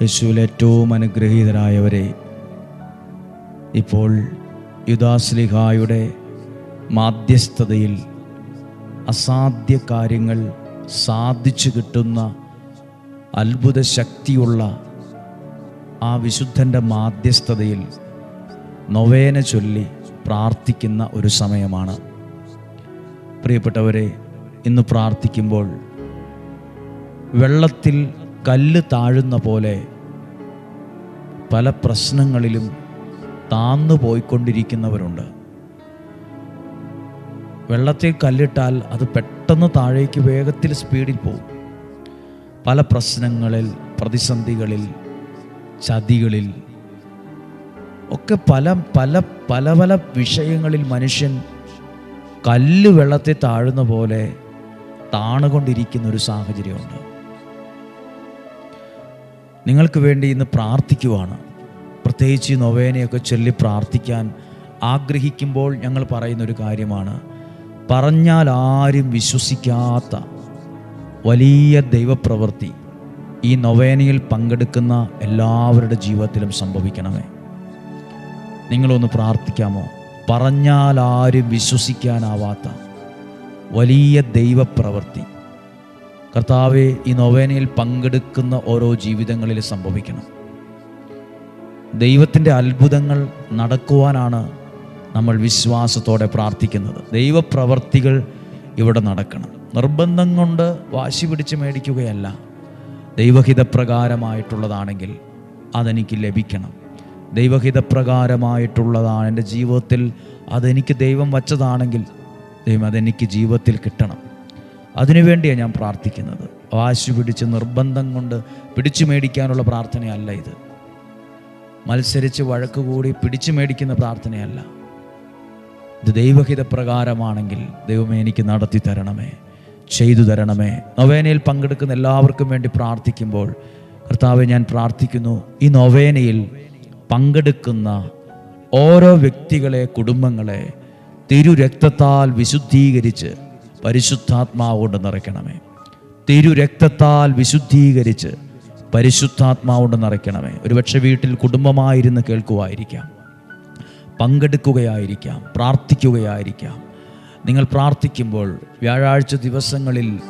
യേശുവിൽ ഏറ്റവും അനുഗ്രഹീതരായവരെ ഇപ്പോൾ യുദാസ്ലിഹായുടെ മാധ്യസ്ഥതയിൽ അസാധ്യ കാര്യങ്ങൾ സാധിച്ചു കിട്ടുന്ന അത്ഭുത ശക്തിയുള്ള ആ വിശുദ്ധന്റെ മാധ്യസ്ഥതയിൽ നൊവേന ചൊല്ലി പ്രാർത്ഥിക്കുന്ന ഒരു സമയമാണ്. പ്രിയപ്പെട്ടവരെ ഇന്ന് പ്രാർത്ഥിക്കുമ്പോൾ വെള്ളത്തിൽ കല്ല് താഴുന്ന പോലെ പല പ്രശ്നങ്ങളിലും താന്നു പോയിക്കൊണ്ടിരിക്കുന്നവരുണ്ട്. വെള്ളത്തിൽ കല്ലിട്ടാൽ അത് പെട്ടെന്ന് താഴേക്ക് വേഗത്തിൽ സ്പീഡിൽ പോകും. പല പ്രശ്നങ്ങളിൽ പ്രതിസന്ധികളിൽ ചതികളിൽ ഒക്കെ പല പല പല പല വിഷയങ്ങളിൽ മനുഷ്യൻ കല്ല് വെള്ളത്തിൽ താഴുന്ന പോലെ താണുകൊണ്ടിരിക്കുന്ന ഒരു സാഹചര്യമുണ്ട്. നിങ്ങൾക്ക് വേണ്ടി ഇന്ന് പ്രാർത്ഥിക്കുവാണ്. പ്രത്യേകിച്ച് ഈ നൊവേനയൊക്കെ ചൊല്ലി പ്രാർത്ഥിക്കാൻ ആഗ്രഹിക്കുമ്പോൾ ഞങ്ങൾ പറയുന്നൊരു കാര്യമാണ്. പറഞ്ഞാൽ ആരും വിശ്വസിക്കാത്ത വലിയ ദൈവപ്രവൃത്തി ഈ നൊവേനയിൽ പങ്കെടുക്കുന്ന എല്ലാവരുടെ ജീവിതത്തിലും സംഭവിക്കണമേ. നിങ്ങളൊന്ന് പ്രാർത്ഥിക്കാമോ? പറഞ്ഞാൽ ആരും വിശ്വസിക്കാനാവാത്ത വലിയ ദൈവപ്രവൃത്തി. കർത്താവെ ഈ നൊവേനയിൽ പങ്കെടുക്കുന്ന ഓരോ ജീവിതങ്ങളിൽ സംഭവിക്കണം. ദൈവത്തിന്റെ അത്ഭുതങ്ങൾ നടക്കുവാനാണ് നമ്മൾ വിശ്വാസത്തോടെ പ്രാർത്ഥിക്കുന്നത്. ദൈവപ്രവർത്തികൾ ഇവിടെ നടക്കണം. നിർബന്ധം കൊണ്ട് വാശി പിടിച്ച് മേടിക്കുകയല്ല. ദൈവഹിതപ്രകാരമായിട്ടുള്ളതാണെങ്കിൽ അതെനിക്ക് ലഭിക്കണം. ദൈവഹിതപ്രകാരമായിട്ടുള്ളതാണ് എന്റെ ജീവിതത്തിൽ. അതെനിക്ക് ദൈവം വച്ചതാണെങ്കിൽ ദൈവം അതെനിക്ക് ജീവിതത്തിൽ കിട്ടണം. അതിനുവേണ്ടിയാണ് ഞാൻ പ്രാർത്ഥിക്കുന്നത്. വാശി പിടിച്ച് നിർബന്ധം കൊണ്ട് പിടിച്ചു മേടിക്കാനുള്ള പ്രാർത്ഥനയല്ല ഇത്. മത്സരിച്ച് വഴക്ക് കൂടി പിടിച്ചു മേടിക്കുന്ന പ്രാർത്ഥനയല്ല. ഇത് ദൈവഹിതപ്രകാരമാണെങ്കിൽ ദൈവമേ എനിക്ക് നടത്തി തരണമേ ചെയ്തു തരണമേ. നൊവേനയിൽ പങ്കെടുക്കുന്ന എല്ലാവർക്കും വേണ്ടി പ്രാർത്ഥിക്കുമ്പോൾ കർത്താവെ ഞാൻ പ്രാർത്ഥിക്കുന്നു ഈ നൊവേനയിൽ പങ്കെടുക്കുന്ന ഓരോ വ്യക്തികളെ കുടുംബങ്ങളെ തിരുരക്തത്താൽ വിശുദ്ധീകരിച്ച് പരിശുദ്ധാത്മാവ് കൊണ്ട് നിറയ്ക്കണമേ. തിരുരക്തത്താൽ വിശുദ്ധീകരിച്ച് പരിശുദ്ധാത്മാവ് കൊണ്ട് നിറയ്ക്കണമേ. ഒരുപക്ഷെ വീട്ടിൽ കുടുംബമായിരുന്ന് കേൾക്കുമായിരിക്കാം പങ്കെടുക്കുകയായിരിക്കാം. പ്രാർത്ഥിക്കുകയായിരിക്കാം. നിങ്ങൾ പ്രാർത്ഥിക്കുമ്പോൾ വ്യാഴാഴ്ച ദിവസങ്ങളിൽ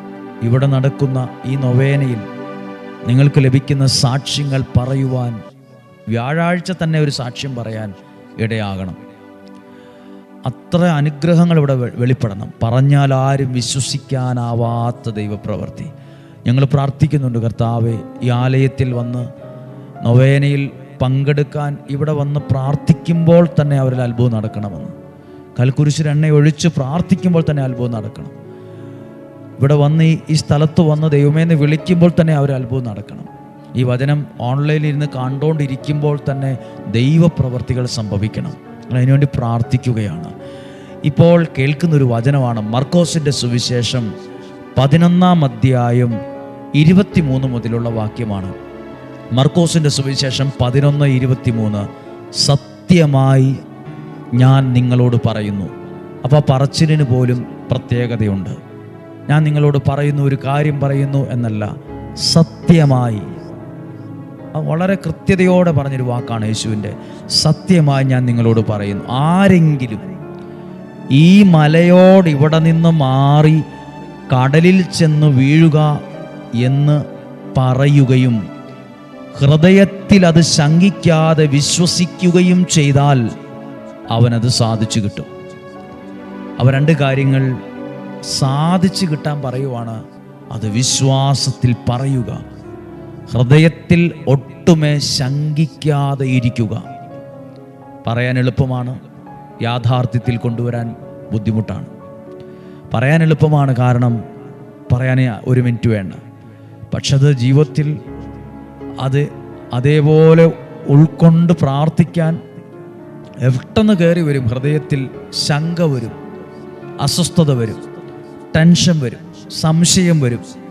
ഇവിടെ നടക്കുന്ന ഈ നൊവേനയിൽ നിങ്ങൾക്ക് ലഭിക്കുന്ന സാക്ഷ്യങ്ങൾ പറയുവാൻ വ്യാഴാഴ്ച തന്നെ ഒരു സാക്ഷ്യം പറയാൻ ഇടയാകണം. അത്ര അനുഗ്രഹങ്ങൾ ഇവിടെ വെളിപ്പെടണം. പറഞ്ഞാൽ ആരും വിശ്വസിക്കാനാവാത്ത ദൈവപ്രവൃത്തി. ഞങ്ങൾ പ്രാർത്ഥിക്കുന്നുണ്ട് കർത്താവെ ഈ ആലയത്തിൽ വന്ന് നൊവേനയിൽ പങ്കെടുക്കാൻ ഇവിടെ വന്ന് പ്രാർത്ഥിക്കുമ്പോൾ തന്നെ അവരിൽ അത്ഭുതം നടക്കണമെന്ന്. കൽക്കുരിശിൽ എണ്ണ ഒഴിച്ച് പ്രാർത്ഥിക്കുമ്പോൾ തന്നെ അത്ഭുതം നടക്കണം. ഇവിടെ വന്ന് ഈ- സ്ഥലത്ത് വന്ന് ദൈവമേന്ന് വിളിക്കുമ്പോൾ തന്നെ അവർ അത്ഭുതം നടക്കണം. ഈ വചനം ഓൺലൈനിൽ ഇരുന്ന് കണ്ടുകൊണ്ടിരിക്കുമ്പോൾ തന്നെ ദൈവപ്രവർത്തികൾ സംഭവിക്കണം. അതിനുവേണ്ടി പ്രാർത്ഥിക്കുകയാണ്. ഇപ്പോൾ കേൾക്കുന്നൊരു വചനമാണ് മർക്കോസിന്റെ സുവിശേഷം പതിനൊന്നാം അധ്യായം ഇരുപത്തിമൂന്ന് മുതലുള്ള വാക്യമാണ്. മർക്കോസിന്റെ സുവിശേഷം പതിനൊന്ന് ഇരുപത്തിമൂന്ന്. സത്യമായി ഞാൻ നിങ്ങളോട് പറയുന്നു. അപ്പോൾ പറച്ചിലിന് പോലും പ്രത്യേകതയുണ്ട്. ഞാൻ നിങ്ങളോട് പറയുന്നു ഒരു കാര്യം പറയുന്നു എന്നല്ല സത്യമായി വളരെ കൃത്യതയോടെ പറഞ്ഞൊരു വാക്കാണ് യേശുവിന്റെ. സത്യമായി ഞാൻ നിങ്ങളോട് പറയുന്നു ആരെങ്കിലും ഈ മലയോട് ഇവിടെ നിന്ന് മാറി കടലിൽ ചെന്ന് വീഴുക എന്ന് പറയുകയും ഹൃദയത്തിൽ അത് ശങ്കിക്കാതെ വിശ്വസിക്കുകയും ചെയ്താൽ അവനത് സാധിച്ചു കിട്ടും. അവ രണ്ട് കാര്യങ്ങൾ സാധിച്ചു കിട്ടാൻ പറയുവാണ് അത് വിശ്വാസത്തിൽ പറയുക. ഹൃദയത്തിൽ ഒട്ടുമേ ശങ്കിക്കാതെ ഇരിക്കുക. പറയാൻ എളുപ്പമാണ് യാഥാർത്ഥ്യത്തിൽ കൊണ്ടുവരാൻ ബുദ്ധിമുട്ടാണ്. പറയാൻ എളുപ്പമാണ് കാരണം പറയാൻ ഒരു മിനിറ്റ് വേണ്ട. പക്ഷെ അത് ജീവിതത്തിൽ അത് അതേപോലെ ഉൾക്കൊണ്ട് പ്രാർത്ഥിക്കാൻ പെട്ടെന്ന് കയറി വരും? ഹൃദയത്തിൽ ശങ്ക വരും അസ്വസ്ഥത വരും ടെൻഷൻ വരും സംശയം വരും.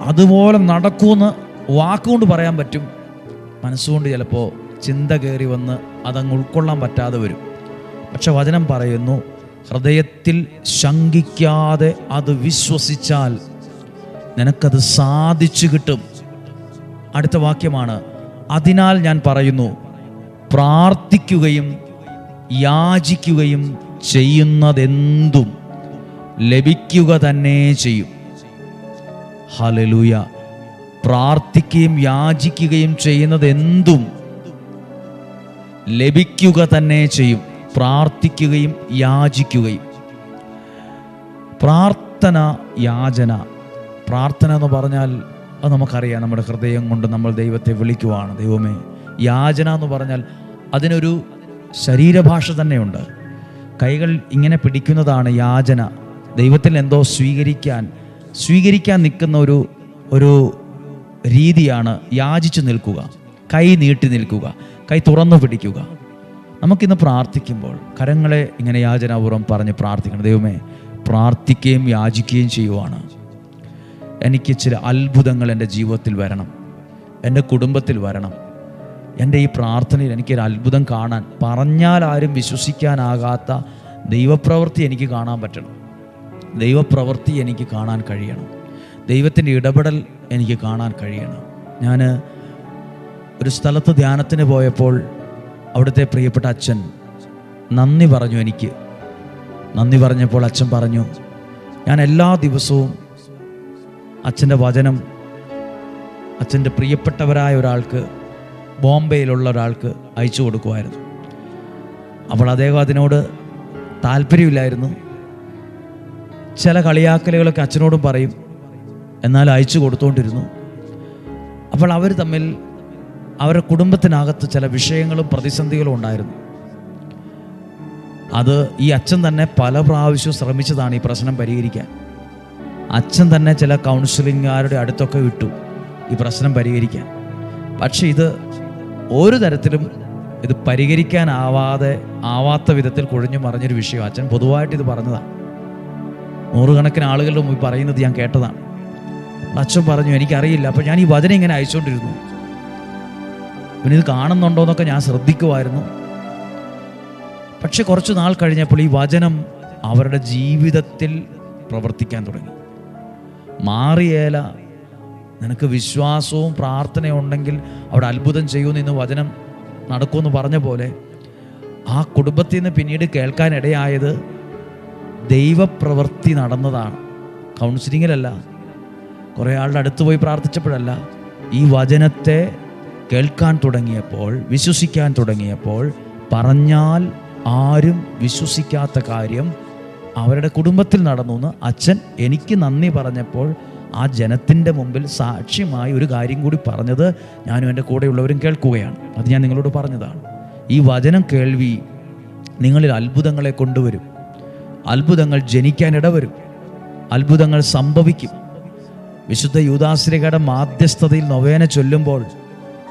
അതുപോലെ നടക്കുമെന്ന് വാക്കുകൊണ്ട് പറയാൻ പറ്റും. മനസ്സുകൊണ്ട് ചിലപ്പോൾ ചിന്ത കയറി വന്ന് അതങ്ങ് ഉൾക്കൊള്ളാൻ പറ്റാതെ വരും. പക്ഷെ വചനം പറയുന്നു ഹൃദയത്തിൽ ശങ്കിക്കാതെ അത് വിശ്വസിച്ചാൽ നിനക്കത് സാധിച്ചു കിട്ടും. അടുത്ത വാക്യമാണ് അതിനാൽ ഞാൻ പറയുന്നു പ്രാർത്ഥിക്കുകയും യാചിക്കുകയും ചെയ്യുന്നതെന്തും ലഭിക്കുക തന്നെ ചെയ്യും. ഹലലൂയ പ്രാർത്ഥിക്കുകയും യാചിക്കുകയും ചെയ്യുന്നത് എന്തും ലഭിക്കുക തന്നെ ചെയ്യും. പ്രാർത്ഥിക്കുകയും യാചിക്കുകയും. പ്രാർത്ഥന യാചന. പ്രാർത്ഥന എന്ന് പറഞ്ഞാൽ അത് നമുക്കറിയാം. നമ്മുടെ ഹൃദയം കൊണ്ട് നമ്മൾ ദൈവത്തെ വിളിക്കുവാണ്. ദൈവമേ യാചന എന്ന് പറഞ്ഞാൽ അതിനൊരു ശരീരഭാഷ തന്നെയുണ്ട്. കൈകൾ ഇങ്ങനെ പിടിക്കുന്നതാണ് യാചന. ദൈവത്തിൽ എന്തോ സ്വീകരിക്കാൻ സ്വീകരിക്കാൻ നിൽക്കുന്ന ഒരു ഒരു രീതിയാണ് യാചിച്ചു നിൽക്കുക കൈ നീട്ടി നിൽക്കുക കൈ തുറന്നു പിടിക്കുക. നമുക്കിന്ന് പ്രാർത്ഥിക്കുമ്പോൾ കരങ്ങളെ ഇങ്ങനെ യാചനാപൂർവം പറഞ്ഞ് പ്രാർത്ഥിക്കണം. ദൈവമേ പ്രാർത്ഥിക്കുകയും യാചിക്കുകയും ചെയ്യുവാണ്. എനിക്ക് ചില അത്ഭുതങ്ങൾ എന്റെ ജീവിതത്തിൽ വരണം. എന്റെ കുടുംബത്തിൽ വരണം. എന്റെ ഈ പ്രാർത്ഥനയിൽ എനിക്കൊരു അത്ഭുതം കാണാൻ പറഞ്ഞാൽ ആരും വിശ്വസിക്കാനാകാത്ത ദൈവപ്രവൃത്തി എനിക്ക് കാണാൻ പറ്റണം. ദൈവപ്രവൃത്തി എനിക്ക് കാണാൻ കഴിയണം. ദൈവത്തിന്റെ ഇടപെടൽ എനിക്ക് കാണാൻ കഴിയണം. ഞാൻ ഒരു സ്ഥലത്ത് ധ്യാനത്തിന് പോയപ്പോൾ അവിടുത്തെ പ്രിയപ്പെട്ട അച്ഛൻ നന്ദി പറഞ്ഞു എനിക്ക്. നന്ദി പറഞ്ഞപ്പോൾ അച്ഛൻ പറഞ്ഞു ഞാൻ എല്ലാ ദിവസവും അച്ഛന്റെ വചനം അച്ഛന്റെ പ്രിയപ്പെട്ടവരായ ഒരാൾക്ക് ബോംബെയിലുള്ള ഒരാൾക്ക് അയച്ചു കൊടുക്കുമായിരുന്നു. അപ്പോൾ അദ്ദേഹം അതിനോട് താല്പര്യമില്ലായിരുന്നു. ചില കളിയാക്കലുകളൊക്കെ അച്ഛനോടും പറയും. എന്നാൽ അയച്ചു കൊടുത്തുകൊണ്ടിരുന്നു അപ്പോൾ അവർ തമ്മിൽ അവരുടെ കുടുംബത്തിനകത്ത് ചില വിഷയങ്ങളും പ്രതിസന്ധികളും ഉണ്ടായിരുന്നു. അത് ഈ അച്ഛൻ തന്നെ പല പ്രാവശ്യവും ശ്രമിച്ചതാണ് ഈ പ്രശ്നം പരിഹരിക്കാൻ. അച്ഛൻ തന്നെ ചില കൗൺസിലിംഗുകാരുടെ അടുത്തൊക്കെ വിട്ടു ഈ പ്രശ്നം പരിഹരിക്കാൻ. പക്ഷെ ഇത് ഒരു തരത്തിലും ഇത് പരിഹരിക്കാനാവാതെ ആവാത്ത വിധത്തിൽ കുഴഞ്ഞു മറിഞ്ഞൊരു വിഷയം. അച്ഛൻ പൊതുവായിട്ട് ഇത് പറഞ്ഞതാണ്. നൂറുകണക്കിന് ആളുകളുടെ മുമ്പിൽ പറയുന്നത് ഞാൻ കേട്ടതാണ്. അച്ഛൻ പറഞ്ഞു എനിക്കറിയില്ല. അപ്പോൾ ഞാൻ ഈ വചനം ഇങ്ങനെ അയച്ചുകൊണ്ടിരുന്നു. പിന്നെ ഇത് കാണുന്നുണ്ടോ എന്നൊക്കെ ഞാൻ ശ്രദ്ധിക്കുമായിരുന്നു പക്ഷെ കുറച്ച് നാൾ കഴിഞ്ഞപ്പോൾ ഈ വചനം അവരുടെ ജീവിതത്തിൽ പ്രവർത്തിക്കാൻ തുടങ്ങി. മാറിയേല നിനക്ക് വിശ്വാസവും പ്രാർത്ഥനയും ഉണ്ടെങ്കിൽ അവിടെ അത്ഭുതം ചെയ്യുമെന്ന് ഇന്ന് വചനം നടക്കുമെന്ന് പറഞ്ഞ പോലെ ആ കുടുംബത്തിൽ നിന്ന് പിന്നീട് കേൾക്കാൻ ഇടയായത് ദൈവപ്രവൃത്തി നടന്നതാണ്. കൗൺസിലിങ്ങിലല്ല. കുറേ ആളുടെ അടുത്ത് പോയി പ്രാർത്ഥിച്ചപ്പോഴല്ല. ഈ വചനത്തെ കേൾക്കാൻ തുടങ്ങിയപ്പോൾ വിശ്വസിക്കാൻ തുടങ്ങിയപ്പോൾ പറഞ്ഞാൽ ആരും വിശ്വസിക്കാത്ത കാര്യം അവരുടെ കുടുംബത്തിൽ നടന്നു എന്ന് അച്ഛൻ എനിക്ക് നന്ദി പറഞ്ഞപ്പോൾ ആ ജനത്തിന്റെ മുമ്പിൽ സാക്ഷ്യമായി ഒരു കാര്യം കൂടി പറഞ്ഞത് ഞാനും എന്റെ കൂടെയുള്ളവരും കേൾക്കുകയാണ്. അത് ഞാൻ നിങ്ങളോട് പറഞ്ഞതാണ്. ഈ വചനം കേൾവി നിങ്ങളിൽ അത്ഭുതങ്ങളെ കൊണ്ടുവരും. അത്ഭുതങ്ങൾ ജനിക്കാൻ ഇടവരും. അത്ഭുതങ്ങൾ സംഭവിക്കും. വിശുദ്ധ യൂദാശ്രീകയുടെ മാധ്യസ്ഥതയിൽ നൊവേന ചൊല്ലുമ്പോൾ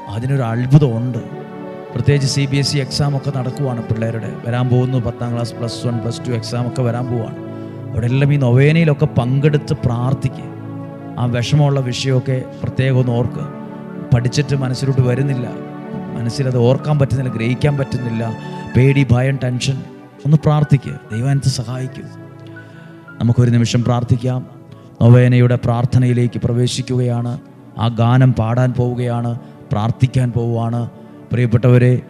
അതിനൊരു അത്ഭുതമുണ്ട്. പ്രത്യേകിച്ച് C B S E exam ഒക്കെ നടക്കുവാണ് പിള്ളേരുടെ. വരാൻ പോകുന്നു പത്താം class plus one plus two exam ഒക്കെ വരാൻ പോവാണ്. അവിടെ എല്ലാം ഈ നൊവേനയിലൊക്കെ പങ്കെടുത്ത് പ്രാർത്ഥിക്കുക ആ വിഷമമുള്ള വിഷയമൊക്കെ പ്രത്യേകം ഒന്ന് ഓർക്കുക. പഠിച്ചിട്ട് മനസ്സിലോട്ട് വരുന്നില്ല. മനസ്സിലത് ഓർക്കാൻ പറ്റുന്നില്ല ഗ്രഹിക്കാൻ പറ്റുന്നില്ല. പേടി ഭയം ടെൻഷൻ. ഒന്ന് പ്രാർത്ഥിക്കുക ദൈവാനത്ത് സഹായിക്കും. നമുക്കൊരു നിമിഷം പ്രാർത്ഥിക്കാം. നൊവേനയുടെ പ്രാർത്ഥനയിലേക്ക് പ്രവേശിക്കുകയാണ്. ആ ഗാനം പാടാൻ പോവുകയാണ്. പ്രാർത്ഥിക്കാൻ പോവുകയാണ്. പ്രിയപ്പെട്ടവരെ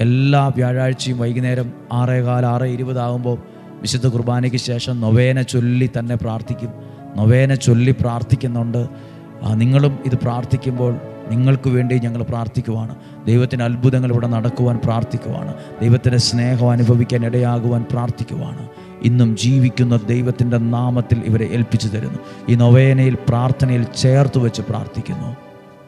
എല്ലാ വ്യാഴാഴ്ചയും വൈകുന്നേരം ആറേകാല ആറ് ഇരുപതാകുമ്പോൾ വിശുദ്ധ കുർബാനയ്ക്ക് ശേഷം നൊവേന ചൊല്ലി തന്നെ പ്രാർത്ഥിക്കും. നൊവേന ചൊല്ലി പ്രാർത്ഥിക്കുന്നുണ്ട്. നിങ്ങളും ഇത് പ്രാർത്ഥിക്കുമ്പോൾ നിങ്ങൾക്ക് വേണ്ടി ഞങ്ങൾ പ്രാർത്ഥിക്കുവാണ്. ദൈവത്തിന്റെ അത്ഭുതങ്ങൾ ഇവിടെ നടക്കുവാൻ പ്രാർത്ഥിക്കുവാണ്. ദൈവത്തിന്റെ സ്നേഹം അനുഭവിക്കാൻ ഇടയാകുവാൻ പ്രാർത്ഥിക്കുവാണ്. ഇന്നും ജീവിക്കുന്ന ദൈവത്തിന്റെ നാമത്തിൽ ഇവരെ ഏൽപ്പിച്ചു തരുന്നു. ഈ നൊവേനയിൽ പ്രാർത്ഥനയിൽ ചേർത്ത് വെച്ച് പ്രാർത്ഥിക്കുന്നു.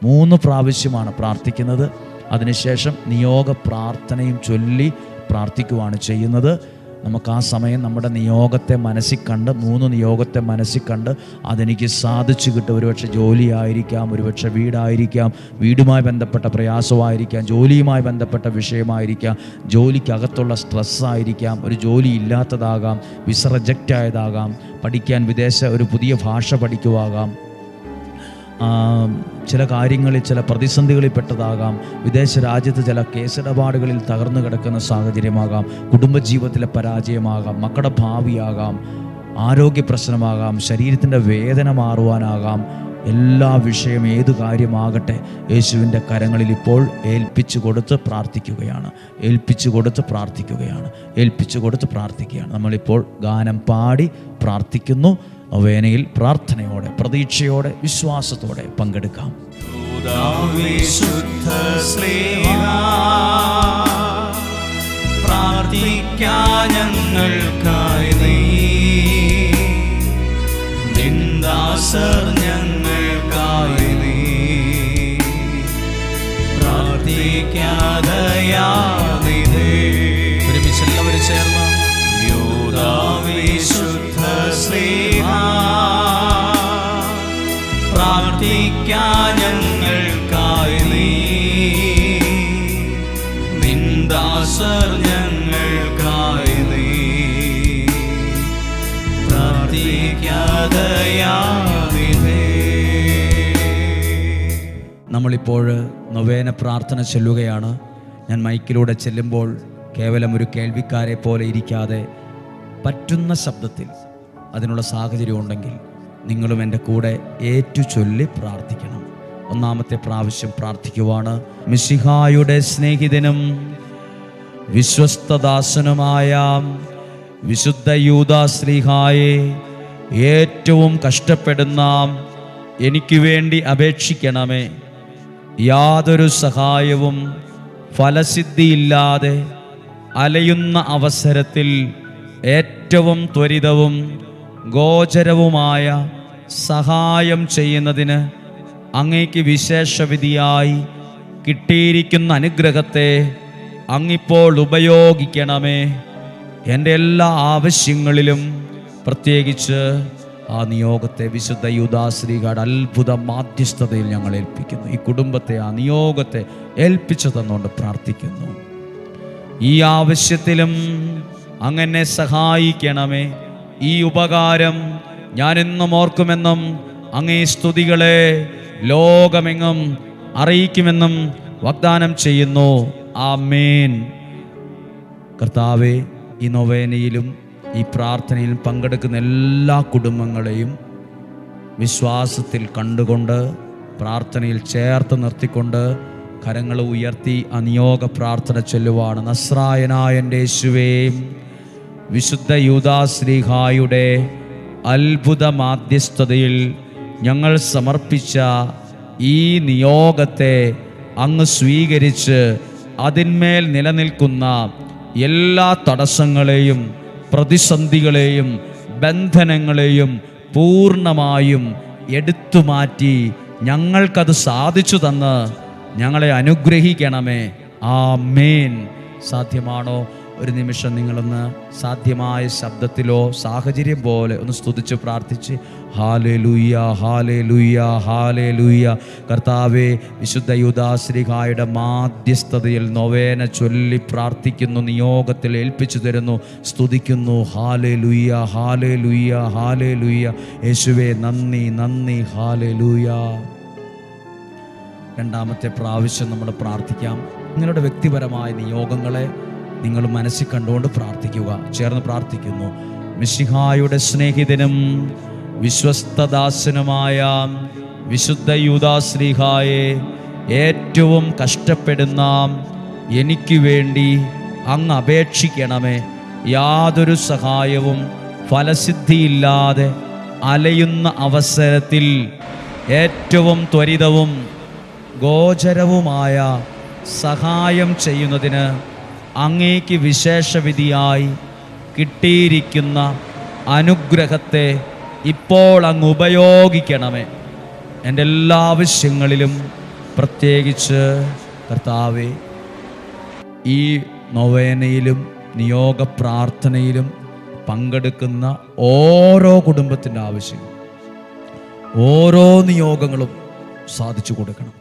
മൂന്ന് പ്രാവശ്യമാണ് പ്രാർത്ഥിക്കുന്നത്. അതിനുശേഷം നിയോഗ പ്രാർത്ഥനയും ചൊല്ലി പ്രാർത്ഥിക്കുവാണ് ചെയ്യുന്നത്. നമുക്ക് ആ സമയം നമ്മുടെ നിയോഗത്തെ മനസ്സിൽ കണ്ട് മൂന്ന് നിയോഗത്തെ മനസ്സിൽ കണ്ട് അതെനിക്ക് സാധിച്ചു കിട്ടും. ഒരുപക്ഷെ ജോലിയായിരിക്കാം ഒരുപക്ഷെ വീടായിരിക്കാം വീടുമായി ബന്ധപ്പെട്ട പ്രയാസമായിരിക്കാം ജോലിയുമായി ബന്ധപ്പെട്ട വിഷയമായിരിക്കാം ജോലിക്കകത്തുള്ള സ്ട്രെസ്സായിരിക്കാം ഒരു ജോലി ഇല്ലാത്തതാകാം വിസ് റിജക്റ്റ് ആയതാകാം പഠിക്കാൻ വിദേശ ഒരു പുതിയ ഭാഷ പഠിക്കുവാകാം. ചില കാര്യങ്ങളിൽ ചില പ്രതിസന്ധികളിൽ പെട്ടതാകാം. വിദേശ രാജ്യത്ത് ചില കേസിടപാടുകളിൽ തകർന്നു കിടക്കുന്ന സാഹചര്യമാകാം. കുടുംബജീവിതത്തിലെ പരാജയമാകാം. മക്കളുടെ ഭാവിയാകാം. ആരോഗ്യ പ്രശ്നമാകാം. ശരീരത്തിന്റെ വേദന മാറുവാനാകാം. എല്ലാ വിഷയം ഏത് കാര്യമാകട്ടെ യേശുവിന്റെ കരങ്ങളിൽ ഇപ്പോൾ ഏൽപ്പിച്ചു കൊടുത്ത് പ്രാർത്ഥിക്കുകയാണ്. ഏൽപ്പിച്ചു കൊടുത്ത് പ്രാർത്ഥിക്കുകയാണ്. ഏൽപ്പിച്ചു കൊടുത്ത് പ്രാർത്ഥിക്കുകയാണ്. നമ്മളിപ്പോൾ ഗാനം പാടി പ്രാർത്ഥിക്കുന്നു. വേനയിൽ പ്രാർത്ഥനയോടെ പ്രതീക്ഷയോടെ വിശ്വാസത്തോടെ പങ്കെടുക്കാം. പ്രാർത്ഥിക്കാൻ ഞങ്ങൾക്കായി നീ. നിന്ദാസർ ഞങ്ങൾക്കായി നീ. ചേർന്ന്. നിന്ദാസർ നമ്മളിപ്പോൾ നൊവേന പ്രാർത്ഥന ചെല്ലുകയാണ്. ഞാൻ മൈക്കിലൂടെ ചെല്ലുമ്പോൾ കേവലം ഒരു കേൾവിക്കാരെ പോലെ ഇരിക്കാതെ പറ്റുന്ന ശബ്ദത്തിൽ. അതിനുള്ള സാഹചര്യം ഉണ്ടെങ്കിൽ നിങ്ങളും എന്റെ കൂടെ ഏറ്റു ചൊല്ലി പ്രാർത്ഥിക്കണം. ഒന്നാമത്തെ പ്രാവശ്യം പ്രാർത്ഥിക്കുവാണ്. മിശിഹായുടെ സ്നേഹിതനും വിശ്വസ്തദാസനുമായ വിശുദ്ധ യൂദാശ്രീഹായെ ഏറ്റവും കഷ്ടപ്പെടുന്ന എനിക്ക് വേണ്ടി അപേക്ഷിക്കണമേ. യാതൊരു സഹായവും ഫലസിദ്ധിയില്ലാതെ അലയുന്ന അവസരത്തിൽ ഏറ്റവും ത്വരിതവും ഗോചരവുമായ സഹായം ചെയ്യുന്നതിന് അങ്ങേക്ക് വിശേഷവിധിയായി കിട്ടിയിരിക്കുന്ന അനുഗ്രഹത്തെ അങ്ങിപ്പോൾ ഉപയോഗിക്കണമേ. എന്റെ എല്ലാ ആവശ്യങ്ങളിലും പ്രത്യേകിച്ച് ആ നിയോഗത്തെ വിശുദ്ധ യുദാശ്രീകാട് അത്ഭുത മാധ്യസ്ഥതയിൽ ഞങ്ങൾ ഏൽപ്പിക്കുന്നു. ഈ കുടുംബത്തെ ആ നിയോഗത്തെ ഏൽപ്പിച്ചു തന്നുകൊണ്ട് പ്രാർത്ഥിക്കുന്നു. ഈ ആവശ്യത്തിലും അങ്ങനെ സഹായിക്കണമേ. ഈ ഉപകാരം ഞാൻ എന്നും ഓർക്കുമെന്നും അങ്ങേ സ്തുതികളെ ലോകമെങ്ങും അറിയിക്കുമെന്നും വാഗ്ദാനം ചെയ്യുന്നു. ആ മേൻ കർത്താവെ ഈ നൊവേനയിലും ഈ പ്രാർത്ഥനയിലും പങ്കെടുക്കുന്ന എല്ലാ കുടുംബങ്ങളെയും വിശ്വാസത്തിൽ കണ്ടുകൊണ്ട് പ്രാർത്ഥനയിൽ ചേർത്ത് നിർത്തിക്കൊണ്ട് കരങ്ങൾ ഉയർത്തി അനിയോഗ പ്രാർത്ഥന ചൊല്ലുവാണ്. നസ്രായനായന്റെ ശുവേം വിശുദ്ധ യൂദാശ്രീഹായുടെ അത്ഭുത മാധ്യസ്ഥതയിൽ ഞങ്ങൾ സമർപ്പിച്ച ഈ നിയോഗത്തെ അങ്ങ് സ്വീകരിച്ച് അതിന്മേൽ നിലനിൽക്കുന്ന എല്ലാ തടസ്സങ്ങളെയും പ്രതിസന്ധികളെയും ബന്ധനങ്ങളെയും പൂർണമായും എടുത്തു മാറ്റി ഞങ്ങൾക്കത് സാധിച്ചു തന്ന് ഞങ്ങളെ അനുഗ്രഹിക്കണമേ. ആ മേൻ സാധ്യമാണോ? ഒരു നിമിഷം നിങ്ങളൊന്ന് സാധ്യമായ ശബ്ദത്തിലോ സാഹചര്യം പോലെ ഒന്ന് സ്തുതിച്ച് പ്രാർത്ഥിച്ച് ഹാലേ ലൂയ്യ ഹാലേ ലൂയ്യ ഹാലേ ലൂയ്യ കർത്താവെ വിശുദ്ധ യുദാശ്രീകായുടെ മാധ്യസ്ഥതയിൽ നൊവേന ചൊല്ലി പ്രാർത്ഥിക്കുന്നു നിയോഗത്തിൽ ഏൽപ്പിച്ചു തരുന്നു സ്തുതിക്കുന്നു ഹാലേ ലൂയ്യ ഹാലേ ലൂയ്യ ഹാലേ ലൂയ്യ യേശുവേ നന്ദി നന്ദി ഹാലേ ലൂയ്യ രണ്ടാമത്തെ പ്രാവശ്യം നമ്മൾ പ്രാർത്ഥിക്കാം. നിങ്ങളുടെ വ്യക്തിപരമായ നിയോഗങ്ങളെ നിങ്ങൾ മനസ്സിൽ കണ്ടുകൊണ്ട് പ്രാർത്ഥിക്കുക. ചേർന്ന് പ്രാർത്ഥിക്കുന്നു. മിശിഹായുടെ സ്നേഹിതനും വിശ്വസ്തദാസനുമായ വിശുദ്ധ യൂദാശ്രീഹായെ ഏറ്റവും കഷ്ടപ്പെടുന്ന എനിക്ക് വേണ്ടി അങ്ങ് അപേക്ഷിക്കണമേ. യാതൊരു സഹായവും ഫലസിദ്ധിയില്ലാതെ അലയുന്ന അവസരത്തിൽ ഏറ്റവും ത്വരിതവും ഗോചരവുമായ സഹായം ചെയ്യുന്നതിന് അങ്ങേക്ക് വിശേഷവിധിയായി കിട്ടിയിരിക്കുന്ന അനുഗ്രഹത്തെ ഇപ്പോൾ അങ്ങ് ഉപയോഗിക്കണമേ. എന്റെ എല്ലാ ആവശ്യങ്ങളിലും പ്രത്യേകിച്ച് കർത്താവെ ഈ നൊവേനയിലും നിയോഗ പ്രാർത്ഥനയിലും പങ്കെടുക്കുന്ന ഓരോ കുടുംബത്തിന്റെ ആവശ്യം ഓരോ നിയോഗങ്ങളും സാധിച്ചു കൊടുക്കണം.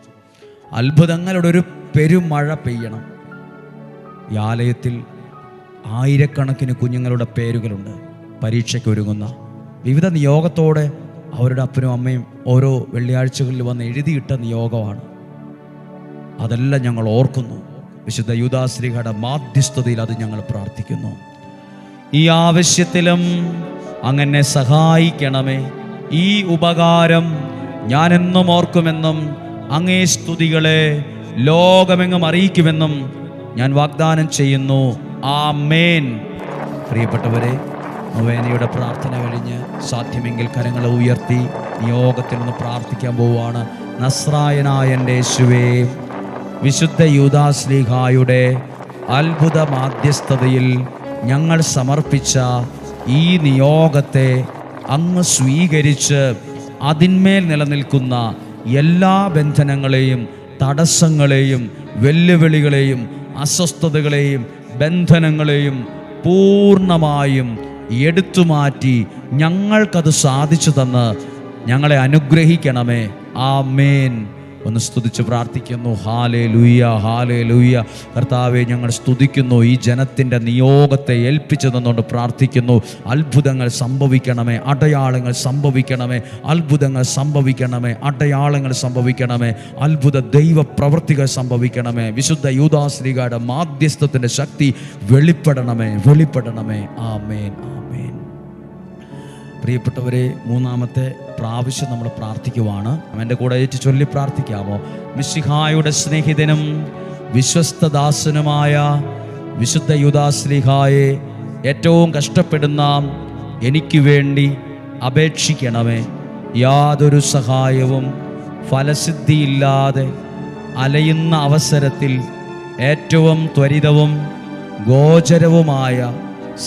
അത്ഭുതങ്ങളുടെ ഒരു പെരുമഴ പെയ്യണം. ഈ ആലയത്തിൽ ആയിരക്കണക്കിന് കുഞ്ഞുങ്ങളുടെ പേരുകളുണ്ട്. പരീക്ഷയ്ക്ക് ഒരുങ്ങുന്ന. വിവിധ നിയോഗത്തോടെ അവരുടെ അപ്പനും അമ്മയും ഓരോ വെള്ളിയാഴ്ചകളിൽ വന്ന് എഴുതിയിട്ട നിയോഗമാണ്. അതെല്ലാം ഞങ്ങൾ ഓർക്കുന്നു. വിശുദ്ധ യുദാശ്രീഹയുടെ മാധ്യസ്ഥതയിൽ അത് ഞങ്ങൾ പ്രാർത്ഥിക്കുന്നു. ഈ ആവശ്യത്തിലും അങ്ങനെ സഹായിക്കണമേ. ഈ ഉപകാരം ഞാനെന്നും ഓർക്കുമെന്നും അങ്ങേ സ്തുതികളെ ലോകമെങ്ങും അറിയിക്കുമെന്നും ഞാൻ വാഗ്ദാനം ചെയ്യുന്നു. ആ മേൻ പ്രിയപ്പെട്ടവരെ നൊവേനയുടെ പ്രാർത്ഥന കഴിഞ്ഞ് സാധ്യമെങ്കിൽ കരങ്ങളെ ഉയർത്തി നിയോഗത്തിൽ നിന്ന് പ്രാർത്ഥിക്കാൻ പോവുകയാണ്. നസ്രായനായ ശിവേ വിശുദ്ധ യൂദാശ്ലീഹായുടെ അത്ഭുത മാധ്യസ്ഥതയിൽ ഞങ്ങൾ സമർപ്പിച്ച ഈ നിയോഗത്തെ അങ്ങ് സ്വീകരിച്ച് അതിന്മേൽ നിലനിൽക്കുന്ന എല്ലാ ബന്ധനങ്ങളെയും തടസ്സങ്ങളെയും വെല്ലുവിളികളെയും അസ്വസ്ഥതകളെയും ബന്ധനങ്ങളെയും പൂർണമായും എടുത്തു മാറ്റി ഞങ്ങൾക്കത് സാധിച്ചു തന്ന് ഞങ്ങളെ അനുഗ്രഹിക്കണമേ. ആ മേൻ ഒന്ന് സ്തുതിച്ച് പ്രാർത്ഥിക്കുന്നു. ഹാലേ ലൂയ്യ ഹാലേ ലൂയ്യ കർത്താവെ ഞങ്ങൾ സ്തുതിക്കുന്നു. ഈ ജനത്തിന്റെ നിയോഗത്തെ ഏൽപ്പിച്ചു തന്നുകൊണ്ട് പ്രാർത്ഥിക്കുന്നു. അത്ഭുതങ്ങൾ സംഭവിക്കണമേ. അടയാളങ്ങൾ സംഭവിക്കണമേ. അത്ഭുതങ്ങൾ സംഭവിക്കണമേ. അടയാളങ്ങൾ സംഭവിക്കണമേ. അത്ഭുത ദൈവ പ്രവൃത്തികൾ സംഭവിക്കണമേ. വിശുദ്ധ യൂദാശ്രീകയുടെ മാധ്യസ്ഥത്തിന്റെ ശക്തി വെളിപ്പെടണമേ. വെളിപ്പെടണമേ. ആമേൻ ആമേൻ. പ്രിയപ്പെട്ടവരെ മൂന്നാമത്തെ പ്രാവശ്യം നമ്മൾ പ്രാർത്ഥിക്കുവാണ്. എന്റെ കൂടെ ഏറ്റ് ചൊല്ലി പ്രാർത്ഥിക്കാമോ? മിശിഹായുടെ സ്നേഹിതനും വിശ്വസ്തദാസനുമായ വിശുദ്ധ യുദാശ്രീഹായെ ഏറ്റവും കഷ്ടപ്പെടുന്ന എനിക്ക് വേണ്ടി അപേക്ഷിക്കണമേ. യാതൊരു സഹായവും ഫലസിദ്ധിയില്ലാതെ അലയുന്ന അവസരത്തിൽ ഏറ്റവും ത്വരിതവും ഗോചരവുമായ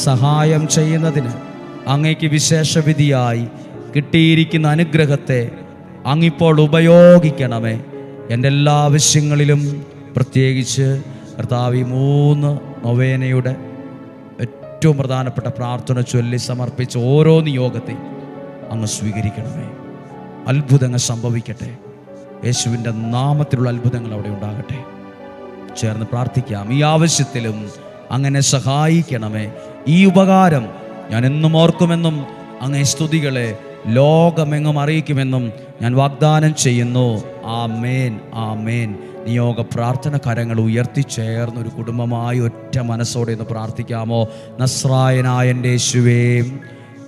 സഹായം ചെയ്യുന്നതിന് അങ്ങയ്ക്ക് വിശേഷവിധിയായി കിട്ടിയിരിക്കുന്ന അനുഗ്രഹത്തെ അങ്ങിപ്പോൾ ഉപയോഗിക്കണമേ. എന്റെ എല്ലാ ആവശ്യങ്ങളിലും പ്രത്യേകിച്ച് കർത്താവ് മൂന്ന് നൊവേനയുടെ ഏറ്റവും പ്രധാനപ്പെട്ട പ്രാർത്ഥന ചൊല്ലി സമർപ്പിച്ച ഓരോ നിയോഗത്തെയും അങ്ങ് സ്വീകരിക്കണമേ. അത്ഭുതങ്ങൾ സംഭവിക്കട്ടെ. യേശുവിന്റെ നാമത്തിലുള്ള അത്ഭുതങ്ങൾ അവിടെ ഉണ്ടാകട്ടെ. ചേർന്ന് പ്രാർത്ഥിക്കാം. ഈ ആവശ്യത്തിലും അങ്ങനെ സഹായിക്കണമേ. ഈ ഉപകാരം ഞാൻ എന്നും ഓർക്കുമെന്നും അങ്ങേ സ്തുതികളെ ലോകമെങ്ങും അറിയിക്കുമെന്നും ഞാൻ വാഗ്ദാനം ചെയ്യുന്നു. ആ മേൻ ആ മേൻ നിയോഗ പ്രാർത്ഥന കരങ്ങൾ ഉയർത്തി ചേർന്ന് ഒരു കുടുംബമായി ഒറ്റ മനസ്സോടെ ഒന്ന് പ്രാർത്ഥിക്കാമോ? നസ്രായനായന്റെ യേശുവേ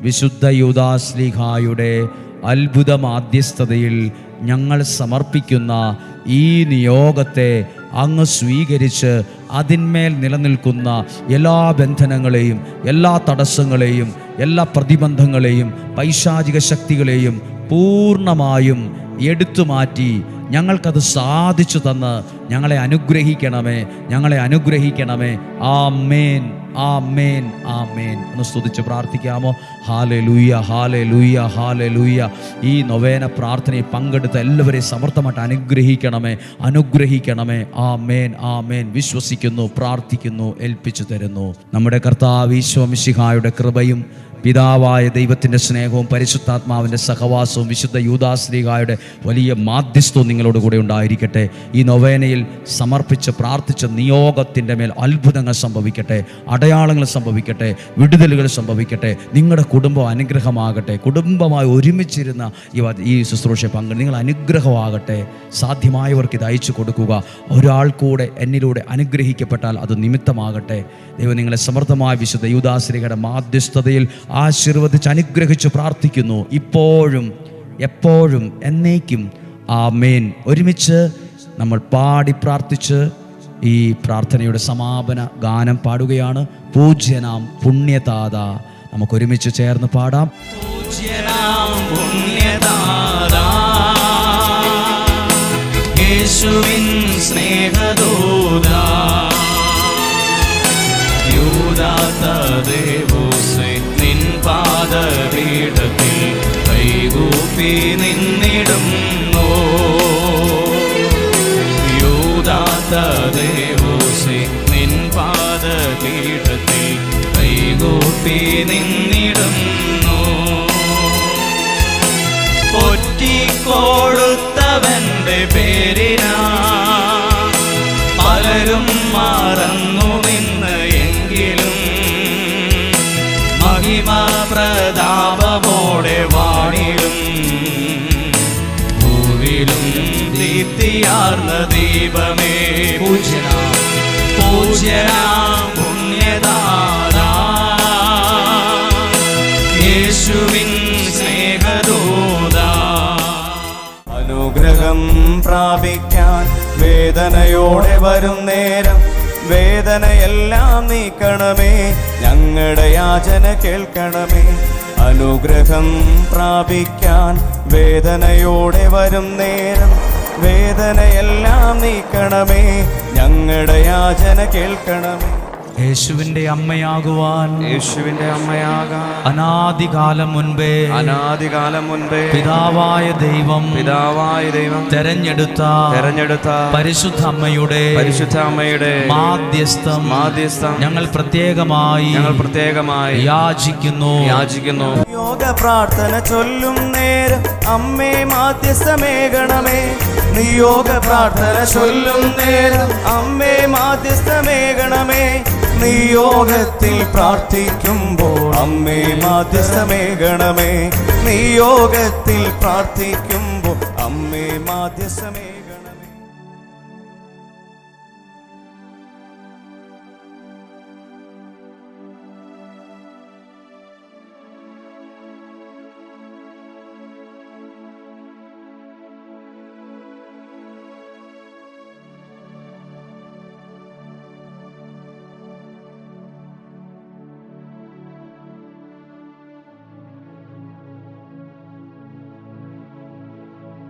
വിശുദ്ധ യുദാസ്ലിഹായുടെ അത്ഭുത മാധ്യസ്ഥതയിൽ ഞങ്ങൾ സമർപ്പിക്കുന്ന ഈ നിയോഗത്തെ അങ്ങ് സ്വീകരിച്ച് അതിന്മേൽ നിലനിൽക്കുന്ന എല്ലാ ബന്ധനങ്ങളെയും എല്ലാ തടസ്സങ്ങളെയും എല്ലാ പ്രതിബന്ധങ്ങളെയും പൈശാചിക ശക്തികളെയും പൂർണമായും എടുത്തു മാറ്റി ഞങ്ങൾക്കത് സാധിച്ചു തന്ന് ഞങ്ങളെ അനുഗ്രഹിക്കണമേ ഞങ്ങളെ അനുഗ്രഹിക്കണമേ. ആ മേൻ ആ മേൻ ആ മേൻ ഒന്ന് സ്തുതിച്ച് പ്രാർത്ഥിക്കാമോ? Hallelujah hallelujah hallelujah ഈ നൊവേന പ്രാർത്ഥനയെ പങ്കെടുത്ത എല്ലാവരെയും സമർത്ഥമായിട്ട് അനുഗ്രഹിക്കണമേ അനുഗ്രഹിക്കണമേ. ആ മേൻ ആ മേൻ വിശ്വസിക്കുന്നു പ്രാർത്ഥിക്കുന്നു ഏൽപ്പിച്ചു തരുന്നു. നമ്മുടെ കർത്താവ് ഈശോമിശിഹായുടെ കൃപയും പിതാവായ ദൈവത്തിന്റെ സ്നേഹവും പരിശുദ്ധാത്മാവിന്റെ സഹവാസവും വിശുദ്ധ യൂദാശ്രീകായുടെ വലിയ മാധ്യസ്ഥവും നിങ്ങളോട് കൂടെ ഉണ്ടായിരിക്കട്ടെ. ഈ നൊവേനയിൽ സമർപ്പിച്ച് പ്രാർത്ഥിച്ച നിയോഗത്തിന്റെ മേൽ അത്ഭുതങ്ങൾ സംഭവിക്കട്ടെ. അടയാളങ്ങൾ സംഭവിക്കട്ടെ. വിടുതലുകൾ സംഭവിക്കട്ടെ. നിങ്ങളുടെ കുടുംബം അനുഗ്രഹമാകട്ടെ. കുടുംബമായി ഒരുമിച്ചിരുന്ന ഈ ശുശ്രൂഷ പങ്ക് നിങ്ങൾ അനുഗ്രഹമാകട്ടെ. സാധ്യമായവർക്ക് ഇത് അയച്ചു കൊടുക്കുക. ഒരാൾ കൂടെ എന്നിലൂടെ അനുഗ്രഹിക്കപ്പെട്ടാൽ അത് നിമിത്തമാകട്ടെ. ദൈവം നിങ്ങളെ സമർത്ഥമായ വിശുദ്ധ യൂദാശ്രീകയുടെ മാധ്യസ്ഥതയിൽ ആശീർവദിച്ച് അനുഗ്രഹിച്ച് പ്രാർത്ഥിക്കുന്നു. ഇപ്പോഴും എപ്പോഴും എന്നേക്കും. ആ മേൻ ഒരുമിച്ച് നമ്മൾ പാടി പ്രാർത്ഥിച്ച് ഈ പ്രാർത്ഥനയുടെ സമാപന ഗാനം പാടുകയാണ്. പൂജ്യനാം പുണ്യതാത നമുക്ക് ഒരുമിച്ച് ചേർന്ന് പാടാം. പൂജ്യനാം പുണ്യദാതാ, യേശുവിൻ സ്നേഹദൂതാ, യൂദാത്ത നിൻ പാദപീഠത്തിൽ കൈകൂപ്പി നിന്നിടുന്നു. യൂദാത്ത ദേവോസി നിൻ പാദപീഠത്തിൽ കൈകൂപ്പി നിന്നിടുന്നു. ഒറ്റിക്കൊടുത്തവന്റെ ദീപമേ പൂജന പൂജന പുണ്യദാതാ. യേശുവിൻ സ്നേഹദൂതാ. അനുഗ്രഹം പ്രാപിക്കാൻ വേദനയോടെ വരും നേരം വേദനയെല്ലാം നീക്കണമേ ഞങ്ങളുടെ യാചന കേൾക്കണമേ. അനുഗ്രഹം പ്രാപിക്കാൻ വേദനയോടെ വരും നേരം വേദനയെല്ലാം നീക്കണമേ. ഞങ്ങളുടെ യാചന കേൾക്കണമേ. യേശുവിന്റെ അമ്മയാകുവാൻ യേശുവിന്റെ അമ്മയാകാൻ അനാദികാലം മുൻപേ അനാദികാലം മുൻപേ പിതാവായ ദൈവം പിതാവായ ദൈവം തെരഞ്ഞെടുത്ത തെരഞ്ഞെടുത്ത പരിശുദ്ധ അമ്മയുടെ പരിശുദ്ധ അമ്മയുടെ മാധ്യസ്ഥം മാധ്യസ്ഥം ഞങ്ങൾ പ്രത്യേകമായി ഞങ്ങൾ പ്രത്യേകമായി യാചിക്കുന്നു. യാചിക്കുന്നു. യോഗ പ്രാർത്ഥന ചൊല്ലും നേരം അമ്മേ മാധ്യസ്ഥമേകണമേ. നിയോഗ പ്രാർത്ഥന ചൊല്ലും നേരം. അമ്മേ മാധ്യസ്ഥമേകണമേ. നിയോഗത്തിൽ പ്രാർത്ഥിക്കുമ്പോൾ അമ്മേ മാധ്യസ്ഥമേകണമേ. നിയോഗത്തിൽ പ്രാർത്ഥിക്കുമ്പോൾ അമ്മേ മാധ്യസ്ഥമേ.